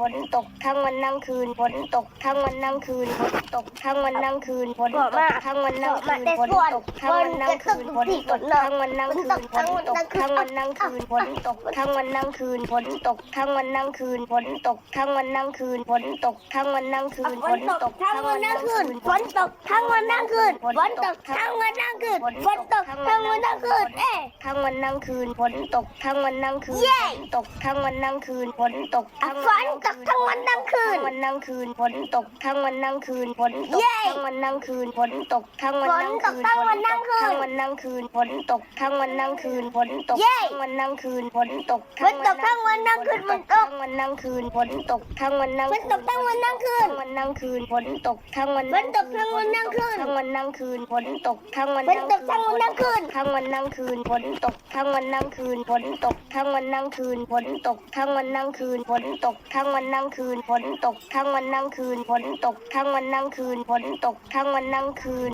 ฝนตกทั้งวันทั้งคืนฝนตกทั้งวันทั้งคืนฝนตกทั้งวันทั้งคืนฝนตกทั้งวันทั้งคืนฝนตกทั้งวันทั้งคืนฝนตกทั้งวันทั้งคืนฝนตกทั้งวันทั้งคืนฝนตกทั้งวันทั้งคืนฝนตกทั้งวันทั้งคืนฝนตกทั้งวันทั้งคืนฝนตกทั้งวันทั้งคืนฝนตกทั้งวันทั้งคืนฝนตกทั้งวันทั้งคืนฝนตกทั้งวันทั้งคืนฝนตกทั้งวันทั้งคืนเอ๊ะทั้งวันทั้งคืนฝนตกทั้งวันทั้งคืนเย้ฝนตกทั้งวันทั้งคืนฝนตกอะทั้งฝนตกทั้งวันทั้งคืนทั้งวันทั้งคืนฝนตกทั้งวันทั้งคืนฝนตกเย้ทั้งวันทั้งคืนฝนตกทั้งวันทั้งฝนตคืกนทั้งวันทั้งคืนทั้งวันทั้งคืนฝนตกทั้งวันทั้งคืนฝนตกเย้ทั้งวันทั้งคืนฝนตกฝนตกทั้งวันทั้งคืนฝนตกทั้ง วันทั้งคืนฝนตกทั้งวันทั้งฝนตกทั้งวันทั้งคืนทั้งวันทั้งคืนฝนตกทั้งวันฝนตกทั้งวันทั้งคืนทั้งวันทั้งคืนฝนตกทั้งวันฝนตกทั้งวันทั้งคืนทั้งวันทั้งคืนฝนตกทั้งวันทั้งคืนฝนตกทั้งวันทั้งคืนฝนตกทั้งวันทั้งคืนฝนตกทั้งวันทั้งคืนฝนตกทั้งวันทั้งคืนฝนตกทั้งวันทั้งคืนฝนตกทั้งวันทั้งคืน